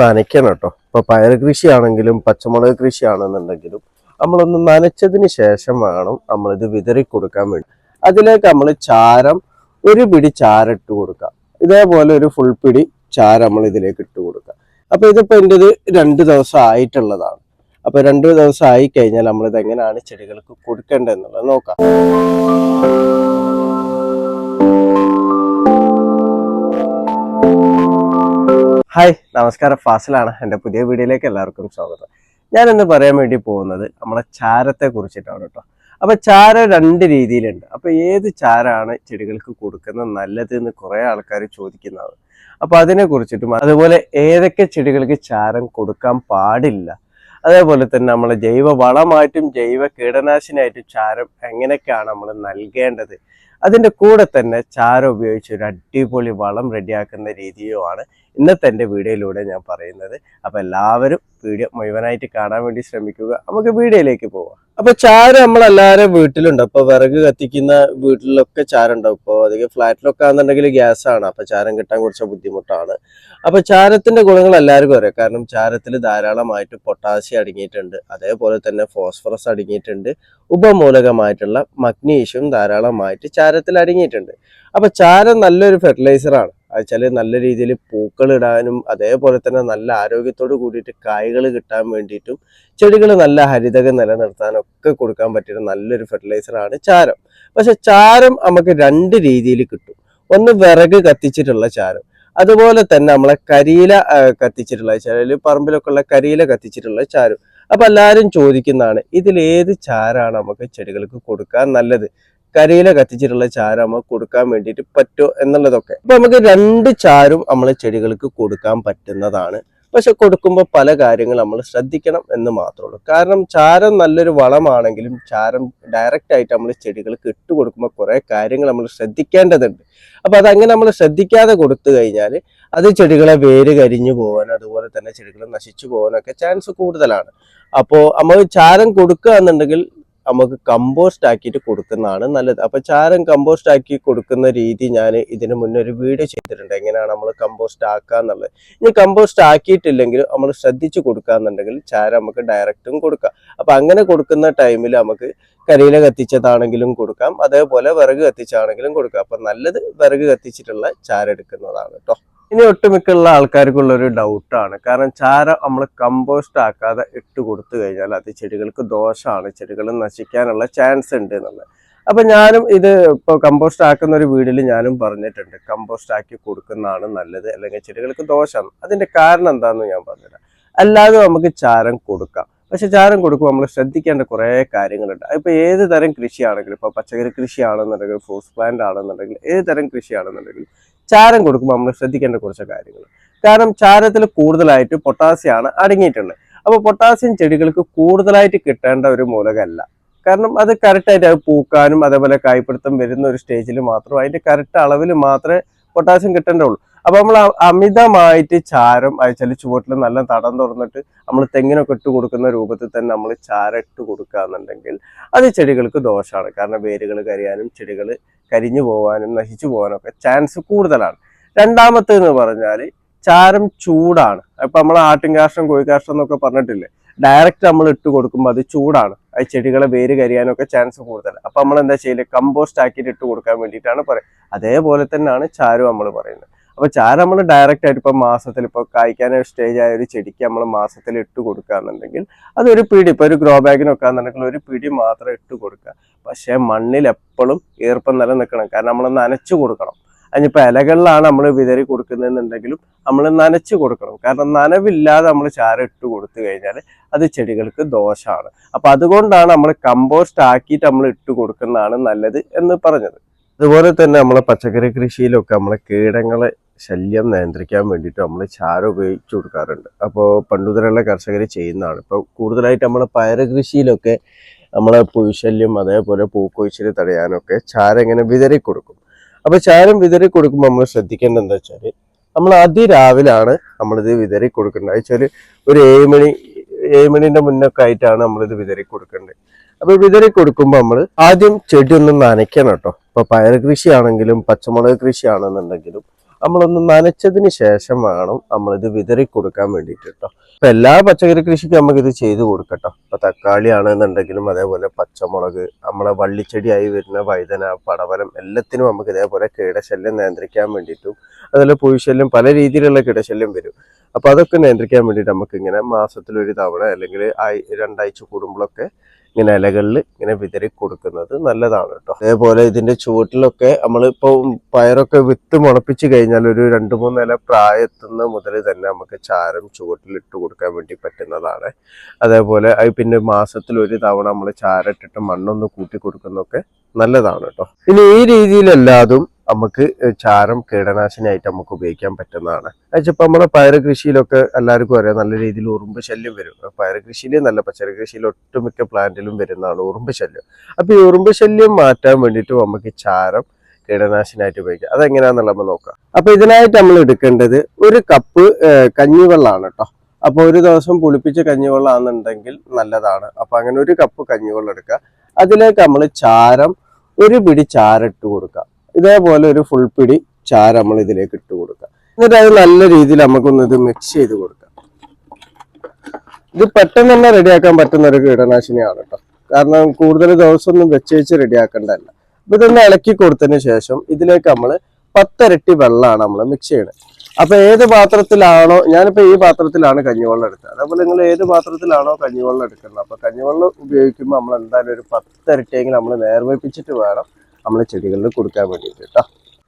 നനയ്ക്കണം കേട്ടോ. ഇപ്പൊ പയർ കൃഷിയാണെങ്കിലും പച്ചമുളക് കൃഷിയാണെന്നുണ്ടെങ്കിലും നമ്മളൊന്ന് നനച്ചതിന് ശേഷം വേണം നമ്മളിത് വിതറി കൊടുക്കാൻ വേണ്ടി. അതിലേക്ക് നമ്മൾ ചാരം ഒരു പിടി ചാരം ഇട്ട് കൊടുക്കുക ഇതേപോലെ ഒരു ഫുൾ പിടി ചാരം നമ്മൾ ഇതിലേക്ക് ഇട്ട് കൊടുക്കുക അപ്പൊ ഇതിപ്പോ എന്റെ ഇത് രണ്ട് ദിവസം ആയിട്ടുള്ളതാണ്. അപ്പൊ രണ്ട് ദിവസം ആയി കഴിഞ്ഞാൽ നമ്മളിത് എങ്ങനെയാണ് ചെടികൾക്ക് കൊടുക്കേണ്ടതെന്നുള്ളത് നോക്കാം. ഹായ് നമസ്കാരം. ഫാസിലാണ്. എന്റെ പുതിയ വീഡിയോയിലേക്ക് എല്ലാവർക്കും സ്വാഗതം. ഞാനിന്ന് പറയാൻ വേണ്ടി പോകുന്നത് നമ്മളെ ചാരത്തെ കുറിച്ചിട്ടാണ് കേട്ടോ. അപ്പൊ ചാരം രണ്ട് രീതിയിലുണ്ട്. അപ്പൊ ഏത് ചാരാണ് ചെടികൾക്ക് കൊടുക്കുന്നത് നല്ലത് എന്ന് കുറെ ആൾക്കാർ ചോദിക്കുന്നത് അപ്പൊ അതിനെ കുറിച്ചിട്ടും അതുപോലെ ഏതൊക്കെ ചെടികൾക്ക് ചാരം കൊടുക്കാൻ പാടില്ല. അതേപോലെ തന്നെ നമ്മൾ ജൈവ വളമായിട്ടും ജൈവ കീടനാശിനിയായിട്ടും ചാരം എങ്ങനെയൊക്കെയാണ് നമ്മൾ നൽകേണ്ടത്? അതിന്റെ കൂടെ തന്നെ ചാരം ഉപയോഗിച്ച് ഒരു അടിപൊളി വളം റെഡിയാക്കുന്ന രീതിയുമാണ് ഇന്നത്തെ എന്റെ വീഡിയോയിലൂടെ ഞാൻ പറയുന്നത്. അപ്പോൾ എല്ലാവരും വീഡിയോ മുഴുവനായിട്ട് കാണാൻ വേണ്ടി ശ്രമിക്കുക. നമുക്ക് വീഡിയോയിലേക്ക് പോവാം. അപ്പൊ ചാരം നമ്മളെല്ലാവരും വീട്ടിലുണ്ട്. അപ്പൊ വിറക് കത്തിക്കുന്ന വീട്ടിലൊക്കെ ചാരം ഉണ്ടാവും ഇപ്പോൾ അധികം ഫ്ലാറ്റിലൊക്കെ ആണെന്നുണ്ടെങ്കിൽ ഗ്യാസ് ആണ്. അപ്പൊ ചാരം കിട്ടാൻ കുറച്ച് ബുദ്ധിമുട്ടാണ്. അപ്പൊ ചാരത്തിന്റെ ഗുണങ്ങൾ എല്ലാവർക്കും അറിയാം. കാരണം ചാരത്തിൽ ധാരാളമായിട്ട് പൊട്ടാസ്യം അടങ്ങിയിട്ടുണ്ട്. അതേപോലെ തന്നെ ഫോസ്ഫറസ് അടങ്ങിയിട്ടുണ്ട്. ഉപമൂലകമായിട്ടുള്ള മഗ്നീഷ്യം ധാരാളമായിട്ട് ചാരത്തിൽ അടങ്ങിയിട്ടുണ്ട്. അപ്പൊ ചാരം നല്ലൊരു ഫെർട്ടിലൈസർ ആണ്. വെച്ചാൽ നല്ല രീതിയിൽ പൂക്കൾ ഇടാനും അതേപോലെ തന്നെ നല്ല ആരോഗ്യത്തോട് കൂടിയിട്ട് കായകൾ കിട്ടാൻ വേണ്ടിയിട്ടും ചെടികൾ നല്ല ഹരിതകം നിലനിർത്താനും ഒക്കെ കൊടുക്കാൻ പറ്റിയ നല്ലൊരു ഫെർട്ടിലൈസറാണ് ചാരം. പക്ഷെ ചാരം നമുക്ക് രണ്ട് രീതിയിൽ കിട്ടും. ഒന്ന് വിറക് കത്തിച്ചിട്ടുള്ള ചാരം. അതുപോലെ തന്നെ നമ്മളെ കരിയില കത്തിച്ചിട്ടുള്ള ചാരം. പറമ്പിലൊക്കെ ഉള്ള കരിയില കത്തിച്ചിട്ടുള്ള ചാരം. അപ്പൊ എല്ലാവരും ചോദിക്കുന്നതാണ് ഇതിലേത് ചാരാണ് നമുക്ക് ചെടികൾക്ക് കൊടുക്കാൻ നല്ലത്? കരിയില കത്തിച്ചിട്ടുള്ള ചാരം നമുക്ക് കൊടുക്കാൻ വേണ്ടിയിട്ട് പറ്റുമോ എന്നുള്ളതൊക്കെ. അപ്പൊ നമുക്ക് രണ്ട് ചാരും നമ്മൾ ചെടികൾക്ക് കൊടുക്കാൻ പറ്റുന്നതാണ്. പക്ഷെ കൊടുക്കുമ്പോൾ പല കാര്യങ്ങൾ നമ്മൾ ശ്രദ്ധിക്കണം എന്ന് മാത്രമേ ഉള്ളൂ. കാരണം ചാരം നല്ലൊരു വളമാണെങ്കിലും ചാരം ഡയറക്റ്റ് ആയിട്ട് നമ്മൾ ചെടികൾക്ക് ഇട്ട് കൊടുക്കുമ്പോൾ കുറേ കാര്യങ്ങൾ നമ്മൾ ശ്രദ്ധിക്കേണ്ടതുണ്ട്. അപ്പൊ അതങ്ങനെ നമ്മൾ ശ്രദ്ധിക്കാതെ കൊടുത്തു കഴിഞ്ഞാൽ അത് ചെടികളെ വേര് കരിഞ്ഞു പോകാൻ അതുപോലെ തന്നെ ചെടികൾ നശിച്ചു പോകാനൊക്കെ ചാൻസ് കൂടുതലാണ്. അപ്പോൾ നമ്മൾ ചാരം കൊടുക്കുക എന്നുണ്ടെങ്കിൽ നമുക്ക് കമ്പോസ്റ്റ് ആക്കിയിട്ട് കൊടുക്കുന്നതാണ് നല്ലത്. അപ്പൊ ചാരം കമ്പോസ്റ്റ് ആക്കി കൊടുക്കുന്ന രീതി ഞാൻ ഇതിന് മുന്നേ ഒരു വീഡിയോ ചെയ്തിട്ടുണ്ട്. എങ്ങനെയാണ് നമ്മൾ കമ്പോസ്റ്റ് ആക്കുക എന്നുള്ളത്. ഇനി കമ്പോസ്റ്റ് ആക്കിയിട്ടില്ലെങ്കിൽ നമ്മൾ ശ്രദ്ധിച്ച് കൊടുക്കുക എന്നുണ്ടെങ്കിൽ ചാരം നമുക്ക് ഡയറക്റ്റും കൊടുക്കാം. അപ്പൊ അങ്ങനെ കൊടുക്കുന്ന ടൈമിൽ നമുക്ക് കരിയില കത്തിച്ചതാണെങ്കിലും കൊടുക്കാം. അതേപോലെ വിറക് കത്തിച്ചാണെങ്കിലും കൊടുക്കാം. അപ്പൊ നല്ലത് വിറക് കത്തിച്ചിട്ടുള്ള ചാരം എടുക്കുന്നതാണ് കേട്ടോ ഇനി ഒട്ടുമിക്കുള്ള ആൾക്കാർക്കുള്ള ഒരു ഡൗട്ടാണ് കാരണം ചാരം നമ്മൾ കമ്പോസ്റ്റ് ആക്കാതെ ഇട്ട് കൊടുത്തു കഴിഞ്ഞാൽ അത് ചെടികൾക്ക് ദോഷമാണ്. ചെടികൾ നശിക്കാനുള്ള ചാൻസ് ഉണ്ട് എന്നുള്ളത്. അപ്പൊ ഞാനും ഇത് ഇപ്പോൾ കമ്പോസ്റ്റ് ആക്കുന്ന ഒരു വീടിൽ ഞാനും പറഞ്ഞിട്ടുണ്ട്. കമ്പോസ്റ്റ് ആക്കി കൊടുക്കുന്നതാണ് നല്ലത്. അല്ലെങ്കിൽ ചെടികൾക്ക് ദോഷമാണ് അതിന്റെ കാരണം എന്താണെന്ന് ഞാൻ പറഞ്ഞുതരാം. അല്ലാതെ നമുക്ക് ചാരം കൊടുക്കാം. പക്ഷെ ചാരം കൊടുക്കുമ്പോൾ നമ്മൾ ശ്രദ്ധിക്കേണ്ട കുറേ കാര്യങ്ങളുണ്ട്. ഇപ്പൊ ഏത് തരം കൃഷിയാണെങ്കിലും ഇപ്പൊ പച്ചക്കറി കൃഷിയാണെന്നുണ്ടെങ്കിൽ ഫ്രൂട്ട്സ് പ്ലാന്റ് ആണെന്നുണ്ടെങ്കിൽ ഏത് തരം കൃഷിയാണെന്നുണ്ടെങ്കിൽ ചാരം കൊടുക്കുമ്പോൾ നമ്മൾ ശ്രദ്ധിക്കേണ്ട കുറച്ച് കാര്യങ്ങൾ കാരണം ചാരത്തിൽ കൂടുതലായിട്ട് പൊട്ടാസ്യമാണ് അടങ്ങിയിട്ടുള്ളത്. അപ്പോൾ പൊട്ടാസ്യം ചെടികൾക്ക് കൂടുതലായിട്ട് കിട്ടേണ്ട ഒരു മൂലകമല്ല കാരണം അത് കറക്റ്റായിട്ട് അത് പൂക്കാനും അതേപോലെ കായ്പിടുത്തം വരുന്ന ഒരു സ്റ്റേജിൽ മാത്രം അതിന്റെ കറക്റ്റ് അളവിൽ മാത്രമേ പൊട്ടാസ്യം കിട്ടേണ്ടുള്ളൂ അപ്പൊ നമ്മൾ അമിതമായിട്ട് ചാരം അയച്ചാൽ ചുവട്ടിൽ നല്ല തടം തുറന്നിട്ട് നമ്മൾ തെങ്ങിനൊക്കെ ഇട്ട് കൊടുക്കുന്ന രൂപത്തിൽ തന്നെ നമ്മൾ ചാരം ഇട്ട് കൊടുക്കുക അത് ചെടികൾക്ക് ദോഷമാണ് കാരണം വേരുകൾ കരിയാനും ചെടികൾ കരിഞ്ഞു പോകാനും നശിച്ചു പോകാനും ഒക്കെ ചാൻസ് കൂടുതലാണ്. രണ്ടാമത്തേന്ന് പറഞ്ഞാൽ ചാരം ചൂടാണ്. ഇപ്പൊ നമ്മൾ ആട്ടിൻകാഷ്ടം കോഴിക്കാഷ്ടം എന്നൊക്കെ പറഞ്ഞിട്ടില്ലേ? ഡയറക്റ്റ് നമ്മൾ ഇട്ട് കൊടുക്കുമ്പോൾ അത് ചൂടാണ്. അത് ചെടികളെ വേര് കരിയാനൊക്കെ ചാൻസ് കൂടുതൽ അപ്പൊ നമ്മൾ എന്താ ചെയ്യൽ? കമ്പോസ്റ്റ് ആക്കിയിട്ട് ഇട്ട് കൊടുക്കാൻ വേണ്ടിയിട്ടാണ് പറയുന്നത് അതേപോലെ തന്നെയാണ് ചാരം നമ്മൾ പറയുന്നത്. അപ്പൊ ചാരം നമ്മൾ ഡയറക്റ്റ് ആയിട്ട് ഇപ്പൊ മാസത്തിൽ ഇപ്പൊ കായ്ക്കാൻ സ്റ്റേജ് ആയ ഒരു ചെടിക്ക് നമ്മൾ മാസത്തിൽ ഇട്ട് കൊടുക്കുകയെന്നുണ്ടെങ്കിൽ അതൊരു പിടി ഇപ്പൊ ഒരു ഗ്രോ ബാഗിനൊക്കെ ആണെന്നുണ്ടെങ്കിൽ ഒരു പിടി മാത്രം ഇട്ട് കൊടുക്കുക. പക്ഷെ മണ്ണിൽ എപ്പോഴും ഈർപ്പം നിലനിൽക്കണം. കാരണം നമ്മൾ നനച്ചു കൊടുക്കണം. അതിനിപ്പോ ഇലകളിലാണ് നമ്മൾ വിതറി കൊടുക്കുന്നതെന്നുണ്ടെങ്കിലും നമ്മൾ നനച്ചു കൊടുക്കണം. കാരണം നനവില്ലാതെ നമ്മൾ ചാരം ഇട്ട് കൊടുത്തു കഴിഞ്ഞാൽ അത് ചെടികൾക്ക് ദോഷമാണ് അപ്പൊ അതുകൊണ്ടാണ് നമ്മൾ കമ്പോസ്റ്റ് ആക്കിയിട്ട് നമ്മൾ ഇട്ട് കൊടുക്കുന്നതാണ് നല്ലത് എന്ന് പറഞ്ഞത്. അതുപോലെ തന്നെ നമ്മളെ പച്ചക്കറി കൃഷിയിലൊക്കെ നമ്മളെ കീടങ്ങളെ ശല്യം നിയന്ത്രിക്കാൻ വേണ്ടിയിട്ട് നമ്മൾ ചാരം ഉപയോഗിച്ച് കൊടുക്കാറുണ്ട്. അപ്പോൾ പണ്ടുതലുള്ള കർഷകർ ചെയ്യുന്നതാണ്. ഇപ്പോൾ കൂടുതലായിട്ട് നമ്മൾ പയർ കൃഷിയിലൊക്കെ നമ്മളെ പുഴുശല്യം അതേപോലെ പൂക്കൊഴിച്ചിൽ തടയാനൊക്കെ ചാരം ഇങ്ങനെ വിതറി കൊടുക്കും. അപ്പോൾ ചാരം വിതറി കൊടുക്കുമ്പോൾ നമ്മൾ ശ്രദ്ധിക്കേണ്ടത് എന്താ വെച്ചാൽ നമ്മൾ അതിരാവിലാണ് നമ്മളിത് വിതറി കൊടുക്കേണ്ടത്. വെച്ചാൽ ഒരു ഏഴ് മണി ഏഴ് മണിന്റെ മുന്നൊക്കെ ആയിട്ടാണ് നമ്മളിത് വിതറി കൊടുക്കേണ്ടത്. അപ്പോൾ വിതറി കൊടുക്കുമ്പോൾ നമ്മൾ ആദ്യം ചെടിയൊന്നും നനയ്ക്കണം കേട്ടോ. ഇപ്പോൾ പയർ കൃഷിയാണെങ്കിലും പച്ചമുളക് കൃഷിയാണെന്നുണ്ടെങ്കിലും നമ്മളൊന്ന് നനച്ചതിന് ശേഷം വേണം നമ്മളിത് വിതറി കൊടുക്കാൻ വേണ്ടിയിട്ട് കേട്ടോ അപ്പം എല്ലാ പച്ചക്കറി കൃഷിക്കും നമുക്കിത് ചെയ്ത് കൊടുക്കട്ടോ ഇപ്പൊ തക്കാളി ആണെന്നുണ്ടെങ്കിലും അതേപോലെ പച്ചമുളക് നമ്മളെ വള്ളിച്ചെടിയായി വരുന്ന വഴുതന പടവലം എല്ലാത്തിനും നമുക്ക് ഇതേപോലെ കീടശല്യം നിയന്ത്രിക്കാൻ വേണ്ടിയിട്ടും അതുപോലെ പുഴുശല്യം പല രീതിയിലുള്ള കീടശല്യം വരും. അപ്പൊ അതൊക്കെ നിയന്ത്രിക്കാൻ വേണ്ടിയിട്ട് നമുക്ക് ഇങ്ങനെ മാസത്തിൽ തവണ അല്ലെങ്കിൽ ആയി- രണ്ടാഴ്ച കൂടുമ്പോഴൊക്കെ ഇങ്ങനെ ഇലകളിൽ ഇങ്ങനെ വിതറി കൊടുക്കുന്നത് നല്ലതാണ് കേട്ടോ. അതേപോലെ ഇതിന്റെ ചുവട്ടിലൊക്കെ നമ്മളിപ്പോ പയറൊക്കെ വിത്ത് മുളപ്പിച്ച് കഴിഞ്ഞാൽ ഒരു രണ്ട് മൂന്ന് ഇല പ്രായത്തുന്ന മുതൽ തന്നെ നമുക്ക് ചാരം ചുവട്ടിൽ ഇട്ട് കൊടുക്കാൻ വേണ്ടി പറ്റുന്നതാണ്. അതേപോലെ അത് പിന്നെ മാസത്തിൽ ഒരു തവണ നമ്മൾ ചാരം ഇട്ടിട്ട് മണ്ണൊന്ന് കൂട്ടി കൊടുക്കുന്നൊക്കെ നല്ലതാണ് കേട്ടോ. ഇനി ഈ രീതിയിലല്ലാതും നമുക്ക് ചാരം കീടനാശിനിയായിട്ട് നമുക്ക് ഉപയോഗിക്കാൻ പറ്റുന്നതാണ്. ഇപ്പം നമ്മുടെ പയറ് കൃഷിയിലൊക്കെ എല്ലാവർക്കും അറിയാം നല്ല രീതിയിൽ ഉറുമ്പ് ശല്യം വരും. പയറ് കൃഷിയിൽ നല്ല പച്ചക്കറി കൃഷിയിൽ ഒട്ടുമിക്ക പ്ലാന്റിലും വരുന്നതാണ് ഉറുമ്പ് ശല്യം. അപ്പോൾ ഈ ഉറുമ്പ് ശല്യം മാറ്റാൻ വേണ്ടിയിട്ട് നമുക്ക് ചാരം കീടനാശിനിയായിട്ട് ഉപയോഗിക്കാം. അതെങ്ങനെയാണെന്നുള്ള നമ്മൾ നോക്കാം. അപ്പോൾ ഇതിനായിട്ട് നമ്മൾ എടുക്കേണ്ടത് ഒരു കപ്പ് കഞ്ഞിവെള്ളമാണ് കേട്ടോ. അപ്പോൾ ഒരു ദിവസം പുളിപ്പിച്ച കഞ്ഞിവെള്ളമാണെന്നുണ്ടെങ്കിൽ നല്ലതാണ്. അപ്പോൾ അങ്ങനെ ഒരു കപ്പ് കഞ്ഞിവെള്ളം എടുക്കുക. അതിലേക്ക് നമ്മൾ ചാരം ഒരു പിടി ചാരം ഇട്ട് കൊടുക്കുക. ഇതേപോലെ ഒരു ഫുൾ പിടി ചാര നമ്മൾ ഇതിലേക്ക് ഇട്ട് കൊടുക്കുക എന്നിട്ട് അത് നല്ല രീതിയിൽ നമുക്കൊന്ന് ഇത് മിക്സ് ചെയ്ത് കൊടുക്കാം. ഇത് പെട്ടെന്ന് തന്നെ റെഡിയാക്കാൻ പറ്റുന്ന ഒരു കീടനാശിനിയാണ് കേട്ടോ കാരണം കൂടുതൽ ദിവസമൊന്നും വെച്ച് വെച്ച് റെഡിയാക്കേണ്ടതല്ല. അപ്പൊ ഇതൊന്ന് ഇളക്കി കൊടുത്തതിന് ശേഷം ഇതിലേക്ക് നമ്മൾ പത്തരട്ടി വെള്ളമാണ് നമ്മൾ മിക്സ് ചെയ്യണത് അപ്പൊ ഏത് പാത്രത്തിലാണോ ഞാനിപ്പോ ഈ പാത്രത്തിലാണ് കഞ്ഞിവെള്ളം എടുത്തത്. അതേപോലെ നിങ്ങൾ ഏത് പാത്രത്തിലാണോ കഞ്ഞിവെള്ളം എടുക്കുന്നത്. അപ്പൊ കഞ്ഞിവെള്ളം ഉപയോഗിക്കുമ്പോൾ നമ്മൾ എന്തായാലും ഒരു പത്തരട്ടിയെങ്കിലും നമ്മൾ നേർവപ്പിച്ചിട്ട് വേണം നമ്മൾ ചെടികളിൽ കൊടുക്കാൻ വേണ്ടിയിട്ട് കേട്ടോ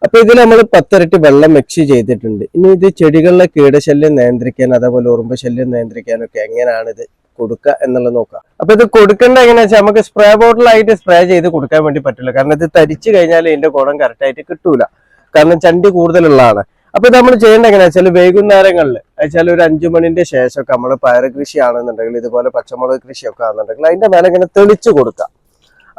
അപ്പൊ ഇതിൽ നമ്മൾ പത്തിരട്ടി വെള്ളം മിക്സ് ചെയ്തിട്ടുണ്ട്. ഇനി ഇത് ചെടികളിലെ കീടശല്യം നിയന്ത്രിക്കാൻ അതേപോലെ ഉറുമ്പ് ശല്യം നിയന്ത്രിക്കാനൊക്കെ എങ്ങനെയാണ് ഇത് കൊടുക്കുക എന്നുള്ളത് നോക്കാം. അപ്പൊ ഇത് കൊടുക്കേണ്ട എങ്ങനെയാ വെച്ചാൽ നമുക്ക് സ്പ്രേ ബോട്ടിലായിട്ട് സ്പ്രേ ചെയ്ത് കൊടുക്കാൻ വേണ്ടി പറ്റില്ല. കാരണം ഇത് തരിച്ചു കഴിഞ്ഞാൽ ഇതിന്റെ ഗുണം കറക്റ്റായിട്ട് കിട്ടൂല. കാരണം ചണ്ടി കൂടുതലുള്ളതാണ്. അപ്പൊ നമ്മൾ ചെയ്യേണ്ട എങ്ങനെയാ വെച്ചാൽ വൈകുന്നേരങ്ങളിൽ വെച്ചാൽ ഒരു അഞ്ചു മണിന്റെ ശേഷമൊക്കെ നമ്മൾ പയർ കൃഷി ആണെന്നുണ്ടെങ്കിൽ ഇതുപോലെ പച്ചമുളക് കൃഷിയൊക്കെ ആണെന്നുണ്ടെങ്കിൽ അതിന്റെ മേലെ ഇങ്ങനെ തെളിച്ചു കൊടുക്കാം.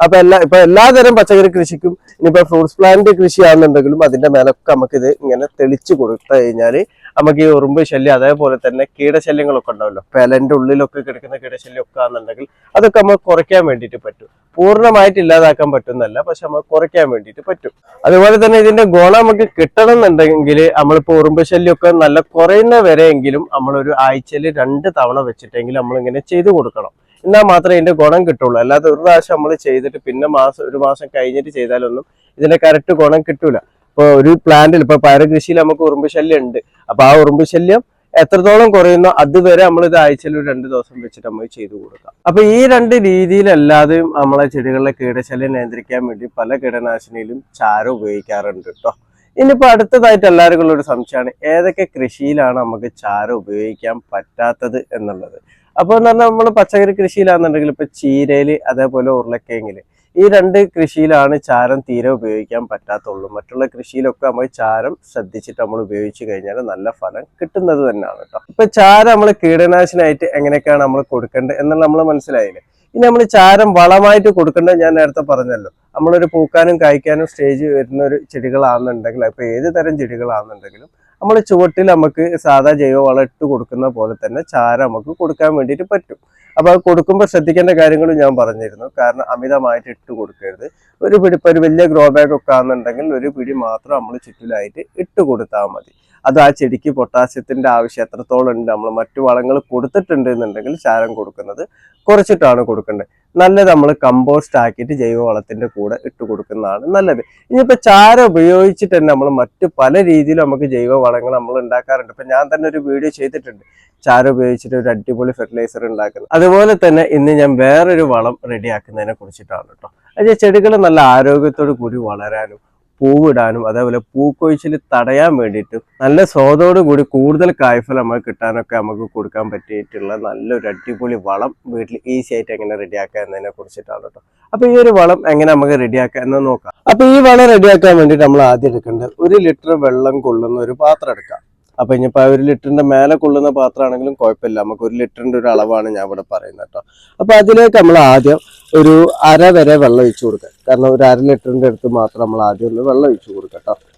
അപ്പൊ എല്ലാ ഇപ്പൊ എല്ലാതരം പച്ചക്കറി കൃഷിക്കും ഇനിയിപ്പോ ഫ്രൂട്ട്സ് പ്ലാന്റ് കൃഷി ആണെന്നുണ്ടെങ്കിലും അതിന്റെ മേലൊക്കെ നമുക്ക് ഇത് ഇങ്ങനെ തെളിച്ചു കൊടുത്തു കഴിഞ്ഞാൽ നമുക്ക് ഈ ഉറുമ്പ് ശല്യം അതേപോലെ തന്നെ കീടശല്യങ്ങളൊക്കെ ഉണ്ടാവല്ലോ. പെലന്റെ ഉള്ളിലൊക്കെ കിടക്കുന്ന കീടശല്യം ഒക്കെ ആണെന്നുണ്ടെങ്കിൽ അതൊക്കെ നമുക്ക് കുറയ്ക്കാൻ വേണ്ടിയിട്ട് പറ്റും. പൂർണമായിട്ട് ഇല്ലാതാക്കാൻ പറ്റുന്നല്ല പക്ഷെ നമുക്ക് കുറയ്ക്കാൻ വേണ്ടിയിട്ട് പറ്റും. അതുപോലെ തന്നെ ഇതിന്റെ ഗുണം നമുക്ക് കിട്ടണം എന്നുണ്ടെങ്കിൽ നമ്മളിപ്പോ ഉറുമ്പ് ശല്യമൊക്കെ നല്ല കുറയുന്ന വരെയെങ്കിലും നമ്മളൊരു ആഴ്ചയിൽ രണ്ട് തവണ വെച്ചിട്ടെങ്കിൽ നമ്മൾ ഇങ്ങനെ ചെയ്തു കൊടുക്കണം. എന്നാൽ മാത്രമേ ഇതിന്റെ ഗുണം കിട്ടുള്ളൂ. അല്ലാതെ ഒരു പ്രാവശ്യം നമ്മൾ ചെയ്തിട്ട് പിന്നെ മാസം ഒരു മാസം കഴിഞ്ഞിട്ട് ചെയ്താലൊന്നും ഇതിന്റെ കറക്റ്റ് ഗുണം കിട്ടൂല. ഇപ്പൊ ഒരു പ്ലാന്റിൽ ഇപ്പൊ പയർ കൃഷിയിൽ നമുക്ക് ഉറുമ്പ് ശല്യം ഉണ്ട്. അപ്പോൾ ആ ഉറുമ്പ് ശല്യം എത്രത്തോളം കുറയുന്നോ അതുവരെ നമ്മൾ ഇത് ആഴ്ചയിൽ ഒരു രണ്ട് ദിവസം വെച്ചിട്ട് നമ്മൾ ചെയ്തു കൊടുക്കാം. അപ്പൊ ഈ രണ്ട് രീതിയിലല്ലാതെയും നമ്മളെ ചെടികളിലെ കീടശല്യം നിയന്ത്രിക്കാൻ വേണ്ടി പല കീടനാശിനിയിലും ചാരം ഉപയോഗിക്കാറുണ്ട് കേട്ടോ ഇനിയിപ്പോ അടുത്തതായിട്ട് എല്ലാവർക്കും ഒരു സംശയമാണ് ഏതൊക്കെ കൃഷിയിലാണ് നമുക്ക് ചാരം ഉപയോഗിക്കാൻ പറ്റാത്തത് എന്നുള്ളത്? അപ്പൊ എന്ന് പറഞ്ഞാൽ നമ്മൾ പച്ചക്കറി കൃഷിയിലാണെന്നുണ്ടെങ്കിൽ ഇപ്പൊ ചീരയിൽ അതേപോലെ ഉരുളക്കിഴങ്ങിൽ. ഈ രണ്ട് കൃഷിയിലാണ് ചാരം തീരെ ഉപയോഗിക്കാൻ പറ്റാത്തുള്ളൂ. മറ്റുള്ള കൃഷിയിലൊക്കെ നമ്മൾ ചാരം ശ്രദ്ധിച്ചിട്ട് നമ്മൾ ഉപയോഗിച്ചു കഴിഞ്ഞാൽ നല്ല ഫലം കിട്ടുന്നത് തന്നെയാണ് കേട്ടോ ഇപ്പൊ ചാരം നമ്മൾ കീടനാശിനായിട്ട് എങ്ങനെയൊക്കെയാണ് നമ്മൾ കൊടുക്കേണ്ടത് എന്നുള്ള നമ്മൾ മനസ്സിലായില്ലേ? ഇനി നമ്മൾ ചാരം വളമായിട്ട് കൊടുക്കേണ്ടത് ഞാൻ നേരത്തെ പറഞ്ഞല്ലോ. നമ്മളൊരു പൂക്കാനും കായ്ക്കാനും സ്റ്റേജ് വരുന്ന ഒരു ചെടികളാണെന്നുണ്ടെങ്കിൽ ഇപ്പൊ ഏത് തരം ചെടികളാണെന്നുണ്ടെങ്കിലും നമ്മൾ ചുവട്ടിൽ നമുക്ക് സാധാ ജൈവ വളം ഇട്ട് കൊടുക്കുന്ന പോലെ തന്നെ ചാരം നമുക്ക് കൊടുക്കാൻ വേണ്ടിയിട്ട് പറ്റും. അപ്പോൾ അത് കൊടുക്കുമ്പോൾ ശ്രദ്ധിക്കേണ്ട കാര്യങ്ങളും ഞാൻ പറഞ്ഞിരുന്നു. കാരണം അമിതമായിട്ട് ഇട്ട് കൊടുക്കരുത്. ഒരു പിടി ഒരു വലിയ ഗ്രോ ബാഗ് ഒക്കെ ആണെന്നുണ്ടെങ്കിൽ ഒരു പിടി മാത്രം നമ്മൾ ചുറ്റിലായിട്ട് ഇട്ട് കൊടുത്താൽ മതി. അത് ആ ചെടിക്ക് പൊട്ടാസ്യത്തിന്റെ ആവശ്യം എത്രത്തോളം ഉണ്ട് നമ്മൾ മറ്റു വളങ്ങൾ കൊടുത്തിട്ടുണ്ട് എന്നുണ്ടെങ്കിൽ ചാരം കൊടുക്കുന്നത് കുറച്ചിട്ടാണ് കൊടുക്കേണ്ടത് നല്ലത് നമ്മൾ കമ്പോസ്റ്റ് ആക്കിയിട്ട് ജൈവവളത്തിന്റെ കൂടെ ഇട്ട് കൊടുക്കുന്നതാണ് നല്ലത്. ഇനിയിപ്പോ ചാരം ഉപയോഗിച്ചിട്ട് തന്നെ നമ്മൾ മറ്റ് പല രീതിയിലും നമുക്ക് ജൈവവളങ്ങൾ നമ്മൾ ഉണ്ടാക്കാറുണ്ട്. ഇപ്പൊ ഞാൻ തന്നെ ഒരു വീഡിയോ ചെയ്തിട്ടുണ്ട്. ചാരം ഉപയോഗിച്ചിട്ട് ഒരു അടിപൊളി ഫെർട്ടിലൈസർ ഉണ്ടാക്കുന്നത് അതുപോലെ തന്നെ ഇന്ന് ഞാൻ വേറൊരു വളം റെഡിയാക്കുന്നതിനെ കുറിച്ചിട്ടാണ് കേട്ടോ അത് ചെടികൾ നല്ല ആരോഗ്യത്തോടു കൂടി വളരാനും പൂവിടാനും അതേപോലെ പൂക്കൊഴിച്ചിൽ തടയാൻ വേണ്ടിയിട്ടും നല്ല സ്വാദോടു കൂടി കൂടുതൽ കായ്ഫലം നമുക്ക് കിട്ടാനൊക്കെ നമുക്ക് കൊടുക്കാൻ പറ്റിയിട്ടുള്ള നല്ലൊരു അടിപൊളി വളം വീട്ടിൽ ഈസി ആയിട്ട് എങ്ങനെ റെഡിയാക്കുക എന്നതിനെ കുറിച്ചിട്ടാണ് കേട്ടോ. അപ്പൊ ഈ ഒരു വളം എങ്ങനെ നമുക്ക് റെഡിയാക്കാം എന്ന് നോക്കാം. അപ്പൊ ഈ വളം റെഡിയാക്കാൻ വേണ്ടിയിട്ട് നമ്മൾ ആദ്യം എടുക്കേണ്ടത് ഒരു ലിറ്റർ വെള്ളം കൊള്ളുന്ന ഒരു പാത്രം എടുക്കാം. അപ്പൊ ഇനിയിപ്പോ ഒരു ലിറ്ററിന്റെ മേലെ കൊള്ളുന്ന പാത്രമാണെങ്കിലും കുഴപ്പമില്ല. നമുക്ക് ഒരു ലിറ്ററിന്റെ ഒരു അളവാണ് ഞാൻ ഇവിടെ പറയുന്നത് കേട്ടോ. അപ്പൊ അതിലേക്ക് നമ്മൾ ആദ്യം ഒരു അര വരെ വെള്ളം ഒഴിച്ചു കൊടുക്കുക. കാരണം ഒരു അര ലിറ്ററിന്റെ അടുത്ത് മാത്രം നമ്മൾ ആദ്യം ഒന്ന് വെള്ളം ഒഴിച്ചു കൊടുക്കട്ടോ. കേട്ടോ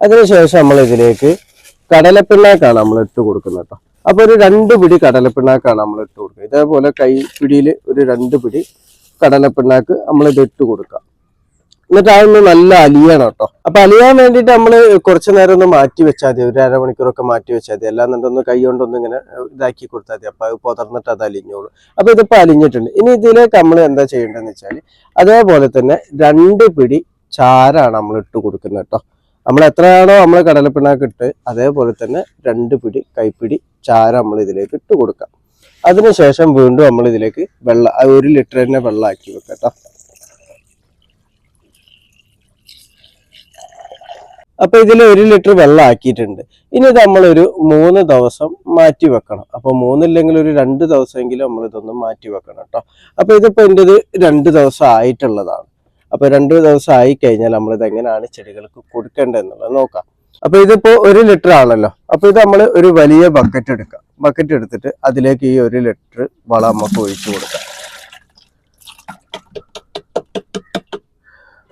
അതിനുശേഷം നമ്മൾ ഇതിലേക്ക് കടലപ്പിണ്ണാക്കാണ് നമ്മൾ ഇട്ട് കൊടുക്കുന്നത് കേട്ടോ. അപ്പൊ ഒരു രണ്ട് പിടി കടലപ്പിണ്ണാക്കാണ് നമ്മൾ ഇട്ട് കൊടുക്കുക ഇതേപോലെ കൈ പിടിയിൽ ഒരു രണ്ട് പിടി കടലപ്പിണ്ണാക്ക് നമ്മൾ ഇത് ഇട്ട് കൊടുക്കുക എന്നിട്ട് അതൊന്ന് നല്ല അലിയണം കേട്ടോ അപ്പൊ അലിയാൻ വേണ്ടിയിട്ട് നമ്മൾ കുറച്ച് നേരം ഒന്ന് മാറ്റി വെച്ചാൽ മതി. ഒരു അരമണിക്കൂറൊക്കെ മാറ്റി വെച്ചാൽ മതി. അല്ലാന്നുണ്ടെങ്കിൽ ഒന്ന് കൈ കൊണ്ടൊന്ന് ഇങ്ങനെ ഇതാക്കി കൊടുത്താൽ മതി. അപ്പൊ പുതർന്നിട്ട് അത് അലിഞ്ഞോളൂ. അപ്പൊ ഇതിപ്പോ അലിഞ്ഞിട്ടുണ്ട്. ഇനി ഇതിലേക്ക് നമ്മൾ എന്താ ചെയ്യേണ്ടതെന്ന് വെച്ചാൽ അതേപോലെ തന്നെ രണ്ട് പിടി ചാരാണ് നമ്മൾ ഇട്ട് കൊടുക്കുന്നത് കേട്ടോ നമ്മൾ എത്രയാണോ നമ്മൾ കടലപ്പിണ്ണാക്ക് ഇട്ട് അതേപോലെ തന്നെ രണ്ട് പിടി കൈപ്പിടി ചാര നമ്മൾ ഇതിലേക്ക് ഇട്ട് കൊടുക്കാം. അതിനുശേഷം വീണ്ടും നമ്മൾ ഇതിലേക്ക് വെള്ളം ഒരു ലിറ്റർ തന്നെ വെള്ളമാക്കി വെക്കാം കേട്ടോ അപ്പൊ ഇതിൽ ഒരു ലിറ്റർ വെള്ളം ആക്കിയിട്ടുണ്ട് ഇനി നമ്മളൊരു മൂന്ന് ദിവസം മാറ്റി വെക്കണം. അപ്പൊ മൂന്നില്ലെങ്കിൽ ഒരു രണ്ട് ദിവസമെങ്കിലും നമ്മൾ ഇതൊന്ന് മാറ്റി വെക്കണം കേട്ടോ. അപ്പൊ ഇതിപ്പോ എന്റെ രണ്ട് ദിവസം ആയിട്ടുള്ളതാണ്. അപ്പൊ രണ്ട് ദിവസം ആയി കഴിഞ്ഞാൽ നമ്മൾ ഇത് എങ്ങനെയാണ് ചെടികൾക്ക് കൊടുക്കേണ്ടതെന്നുള്ളത് നോക്കാം. അപ്പൊ ഇതിപ്പോ ഒരു ലിറ്റർ ആണല്ലോ. അപ്പൊ ഇത് നമ്മൾ ഒരു വലിയ ബക്കറ്റ് എടുക്കാം. ബക്കറ്റ് എടുത്തിട്ട് അതിലേക്ക് ഈ ഒരു ലിറ്റർ വളം നമുക്ക് ഒഴിച്ചു കൊടുക്കാം.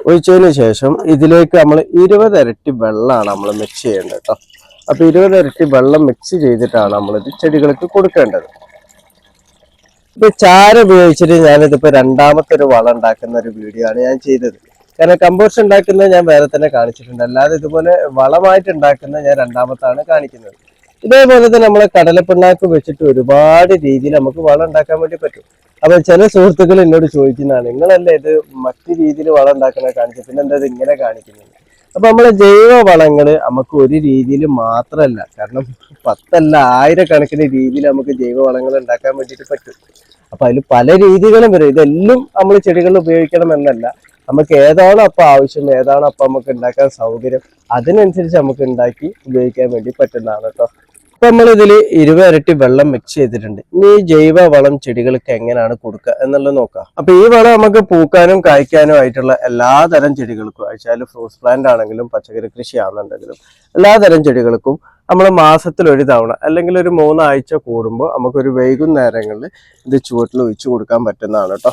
ഒഴിച്ചതിന് ശേഷം ഇതിലേക്ക് നമ്മൾ ഇരുപത് ഇരട്ടി വെള്ളമാണ് നമ്മൾ മിക്സ് ചെയ്യേണ്ടത് കേട്ടോ അപ്പൊ ഇരുപത് ഇരട്ടി വെള്ളം മിക്സ് ചെയ്തിട്ടാണ് നമ്മളിത് ചെടികൾക്ക് കൊടുക്കേണ്ടത്. ഇപ്പൊ ചാര ഉപയോഗിച്ചിട്ട് ഞാനിതിപ്പോ രണ്ടാമത്തെ ഒരു വളം ഉണ്ടാക്കുന്ന ഒരു വീഡിയോ ആണ് ഞാൻ ചെയ്തത്. കാരണം കമ്പോസ്റ്റ് ഉണ്ടാക്കുന്നത് ഞാൻ വേറെ തന്നെ കാണിച്ചിട്ടുണ്ട്. അല്ലാതെ ഇതുപോലെ വളമായിട്ട് ഉണ്ടാക്കുന്നത് ഞാൻ രണ്ടാമത്താണ് കാണിക്കുന്നത്. ഇതേപോലെ തന്നെ നമ്മളെ കടലപ്പിണ്ണാക്ക് വെച്ചിട്ട് ഒരുപാട് രീതിയിൽ നമുക്ക് വളം ഉണ്ടാക്കാൻ വേണ്ടി പറ്റും. അപ്പൊ ചില സുഹൃത്തുക്കൾ എന്നോട് ചോദിക്കുന്നതാണ് നിങ്ങളല്ലേ ഇത് മറ്റു രീതിയിൽ വളം ഉണ്ടാക്കുന്ന കാണിച്ചത് പിന്നെ എന്താ ഇത് ഇങ്ങനെ കാണിക്കുന്നത്? അപ്പൊ നമ്മളെ ജൈവ വളങ്ങൾ നമുക്ക് ഒരു രീതിയിൽ മാത്രമല്ല കാരണം പത്തല്ല ആയിരക്കണക്കിന് രീതിയിൽ നമുക്ക് ജൈവ വളങ്ങൾ ഉണ്ടാക്കാൻ വേണ്ടിയിട്ട് പറ്റും. അപ്പൊ അതിൽ പല രീതികളും വരും. ഇതെല്ലാം നമ്മൾ ചെടികളിൽ ഉപയോഗിക്കണം എന്നല്ല. നമുക്ക് ഏതാണോ അപ്പൊ ആവശ്യം ഏതാണോ അപ്പൊ നമുക്ക് ഉണ്ടാക്കാൻ സൗകര്യം അതിനനുസരിച്ച് നമുക്ക് ഉണ്ടാക്കി ഉപയോഗിക്കാൻ വേണ്ടി പറ്റുന്നതാണ് കേട്ടോ ഇപ്പൊ നമ്മൾ ഇതിൽ ഇരുപത് ഇരട്ടി വെള്ളം മിക്സ് ചെയ്തിട്ടുണ്ട്. ഇനി ജൈവ വളം ചെടികൾക്ക് എങ്ങനെയാണ് കൊടുക്കുക എന്നുള്ളത് നോക്കാം. അപ്പൊ ഈ വളം നമുക്ക് പൂക്കാനും കായ്ക്കാനും ആയിട്ടുള്ള എല്ലാ തരം ചെടികൾക്കും അയച്ചാൽ ഫ്രൂട്ട്സ് പ്ലാന്റ് ആണെങ്കിലും പച്ചക്കറി കൃഷി ആണെന്നുണ്ടെങ്കിലും എല്ലാ തരം ചെടികൾക്കും നമ്മൾ മാസത്തിൽ ഒരു തവണ അല്ലെങ്കിൽ ഒരു മൂന്നാഴ്ച കൂടുമ്പോൾ നമുക്കൊരു വൈകുന്നേരങ്ങളിൽ ഇത് ചുവട്ടിൽ ഒഴിച്ചു കൊടുക്കാൻ പറ്റുന്നതാണ് കേട്ടോ.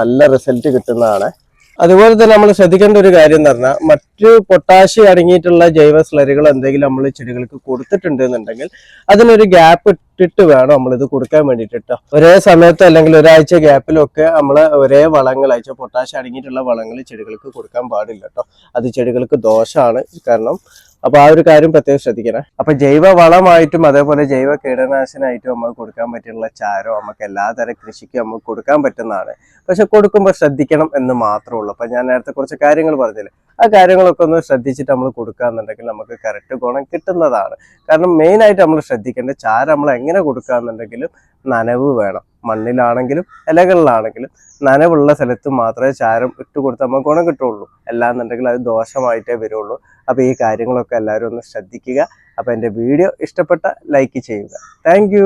നല്ല റിസൾട്ട് കിട്ടുന്നതാണ്. അതുപോലെ തന്നെ നമ്മൾ ശ്രദ്ധിക്കേണ്ട ഒരു കാര്യം എന്ന് പറഞ്ഞാൽ മറ്റു പൊട്ടാഷ്യം അടങ്ങിയിട്ടുള്ള ജൈവ സ്ലറികൾ എന്തെങ്കിലും നമ്മൾ ചെടികൾക്ക് കൊടുത്തിട്ടുണ്ട് എന്നുണ്ടെങ്കിൽ അതിനൊരു ഗ്യാപ്പ് ഇട്ടിട്ട് വേണം നമ്മൾ ഇത് കൊടുക്കാൻ വേണ്ടിയിട്ട് ഒരേ സമയത്ത് അല്ലെങ്കിൽ ഒരാഴ്ച ഗ്യാപ്പിലൊക്കെ നമ്മൾ ഒരേ വളങ്ങൾ അയച്ച പൊട്ടാഷ്യം അടങ്ങിയിട്ടുള്ള വളങ്ങൾ ചെടികൾക്ക് കൊടുക്കാൻ പാടില്ല കേട്ടോ അത് ചെടികൾക്ക് ദോഷമാണ് കാരണം അപ്പൊ ആ ഒരു കാര്യം പ്രത്യേകം ശ്രദ്ധിക്കണം. അപ്പൊ ജൈവ വളമായിട്ടും അതേപോലെ ജൈവ കീടനാശിനായിട്ടും നമുക്ക് കൊടുക്കാൻ പറ്റിയുള്ള ചാരോ നമുക്ക് എല്ലാതരം കൃഷിക്കും നമുക്ക് കൊടുക്കാൻ പറ്റുന്നതാണ്. പക്ഷെ കൊടുക്കുമ്പോൾ ശ്രദ്ധിക്കണം എന്ന് മാത്രമേ ഉള്ളൂ. അപ്പൊ ഞാൻ നേരത്തെ കുറച്ച് കാര്യങ്ങൾ പറഞ്ഞില്ലേ? ആ കാര്യങ്ങളൊക്കെ ഒന്ന് ശ്രദ്ധിച്ചിട്ട് നമ്മൾ കൊടുക്കുകയെന്നുണ്ടെങ്കിൽ നമുക്ക് കറക്റ്റ് ഗുണം കിട്ടുന്നതാണ്. കാരണം മെയിൻ ആയിട്ട് നമ്മൾ ശ്രദ്ധിക്കേണ്ട ചാര നമ്മൾ എങ്ങനെ കൊടുക്കുകയെന്നുണ്ടെങ്കിലും നനവ് വേണം. മണ്ണിലാണെങ്കിലും ഇലകളിലാണെങ്കിലും നനവുള്ള സ്ഥലത്ത് മാത്രമേ ചാരം ഇട്ട് കൊടുത്താൽ നമുക്ക് ഗുണം കിട്ടുള്ളൂ അല്ലാന്നുണ്ടെങ്കിൽ അത് ദോഷമായിട്ടേ വരുള്ളൂ അപ്പോൾ ഈ കാര്യങ്ങളൊക്കെ എല്ലാവരും ഒന്ന് ശ്രദ്ധിക്കുക. അപ്പോൾ എന്റെ വീഡിയോ ഇഷ്ടപ്പെട്ട ലൈക്ക് ചെയ്യുക. താങ്ക്